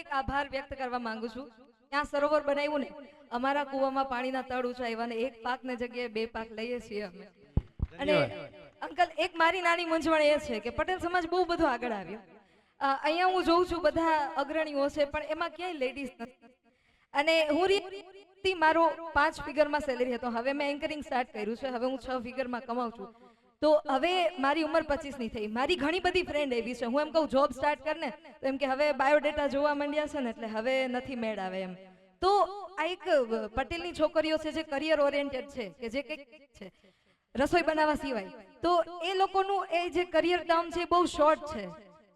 એક આભાર વ્યક્ત કરવા માંગુ છું. ત્યાં સરોવર બનાવ્યું ને અમારા કુવામાં પાણીના તળ ઊંચાવ્યા ને એક પાકની જગ્યાએ બે પાક લઈએ છીએ અમે. અને અંકલ એક મારી નાની મૂંઝવણ એ છે કે પટેલ સમાજ બહુ બધો આગળ આવ્યો. અહીંયા હું જોઉં છું બધા અગ્રણીઓ છે પણ એમાં ક્યાંય લેડીઝ નથી. અને હું રીતે મારો પાંચ ફિગરમાં સેલેરી હતો. હવે મેં એન્કરિંગ સ્ટાર્ટ કર્યું છે. હવે હું છ ફિગરમાં કમાઉં છું. તો હવે મારી ઉંમર પચીસની થઈ. મારી ઘણી બધી ફ્રેન્ડ એવી છે. હું એમ કહું જોબ સ્ટાર્ટ કરને તો એમ કે, હવે બાયોડેટા જોવા માંડ્યા છે ને, એટલે હવે નથી મેળ આવે એમ. તો આ એક પટેલની છોકરીઓ છે જે કરિયર ઓરિએન્ટેડ છે, કે જે કંઈક છે, રસોઈ બનાવવા સિવાય. તો એ લોકોનું એ જે કરિયર ટર્મ છે બહુ શોર્ટ છે.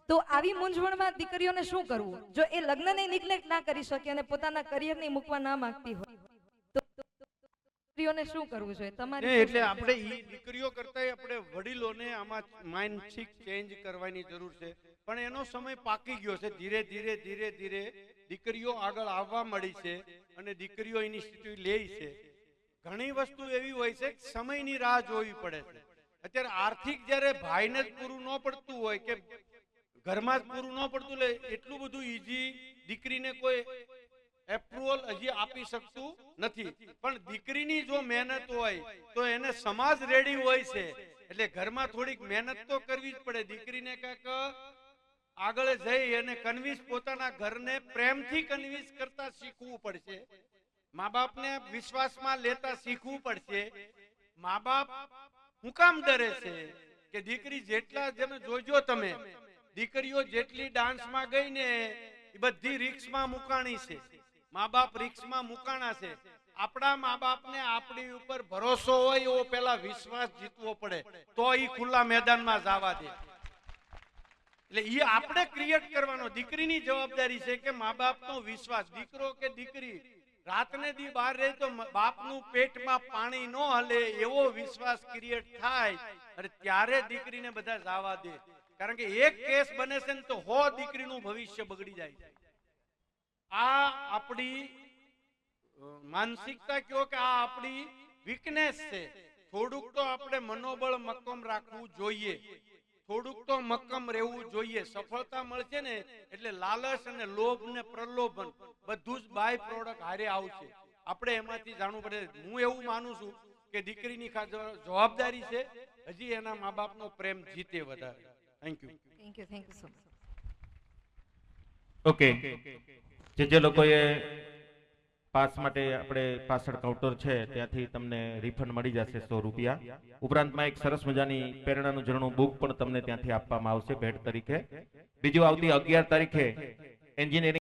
તો આવી મૂંઝવણમાં દીકરીઓને શું કરવું? જો એ લગ્નને નિગ્લેક્ટ ના કરી શકે અને પોતાના કરિયરને મૂકવા ના માંગતી હોય દીકરીઓને શું કરવું જોઈએ? તમારે એટલે આપણે ઈ દીકરીઓ કરતા આપણે વડીલોને આમાં માનસિક ચેન્જ કરવાની જરૂર છે. પણ એનો સમય પાકી ગયો છે. ધીરે ધીરે ધીરે ધીરે દીકરીઓ આગળ આવવા મળી છે અને દીકરીઓ ઇનિશિયેટિવ લે છે. ઘણી વસ્તુ એવી હોય છે કે સમયની રાહ જોવી પડે છે. અત્યારે આર્થિક જ્યારે ભાઈને જ પૂરું ન પડતું હોય કે ઘરમાં જ પૂરું ન પડતું એટલે એટલું બધું ઈઝી દીકરીને કોઈ એપ્રુવલ હજી આપી શકતું નથી. પણ દીકરીની જો મહેનત હોય, તો એને સમાજ રેડી હોય છે. એટલે ઘરમાં થોડીક મહેનત તો કરવી જ પડે. દીકરીને કાંઈક આગળ જઈ અને કન્વિન્સ પોતાના ઘરને પ્રેમથી કન્વિન્સ કરતા શીખવું પડશે. મા બાપને વિશ્વાસમાં લેતા શીખવું પડશે. મા બાપ હું કામ ડરે છે કે દીકરી જેટલા જેમ જોજો તમે, દીકરીઓ જેટલી ડાન્સમાં ગઈ ને એ બધી રિક્સમાં મુકાણી છે. મા બાપ રિક્ષમાં મુકાણા છે. આપણા મા બાપને આપણી ઉપર ભરોસો હોય એવો પેલા વિશ્વાસ જીતવો પડે. તો એ ખુલ્લા મેદાનમાં જવા દે. એટલે એ આપણે ક્રિએટ કરવાનો. દીકરીની જવાબદારી છે કે મા બાપનો વિશ્વાસ. દીકરો કે દીકરી, રાતને દી બહાર રહે તો બાપનું પેટમાં પાણી ન હલે એવો વિશ્વાસ ક્રિએટ થાય અને ત્યારે દીકરીને બધા જવા દે. કારણ કે એક કેસ બને છે ને તો હો દીકરીનું ભવિષ્ય બગડી જાય. છે આ આપણી માનસિકતા કયો કે આ આપણી વીકનેસ છે. થોડુંક તો આપણે મનોબળ મક્કમ રાખવું જોઈએ. થોડુંક તો મક્કમ રહેવું જોઈએ. સફળતા મળશે ને એટલે લાલચ અને લોભ ને પ્રલોભન બધું જ બાય પ્રોડક્ટ હારે આવશે. આપણે એમાંથી જાણવું પડે. હું એવું માનું છું કે દીકરીની ખાસ જવાબદારી છે. હજી એના મા બાપનો પ્રેમ જીતે વધારે. Thank you thank you thank you so much okay જે જે લોકોએ પાસ માટે આપણે પાછળ કાઉન્ટર છે, ત્યાંથી તમને રિફંડ મળી જશે સો રૂપિયા. ઉપરાંતમાં એક સરસ મજાની પ્રેરણાનું ઝરણું બુક પણ તમને ત્યાંથી આપવામાં આવશે ભેટ તરીકે. બીજું આવતી અગિયાર તારીખે એન્જિનિયરિંગ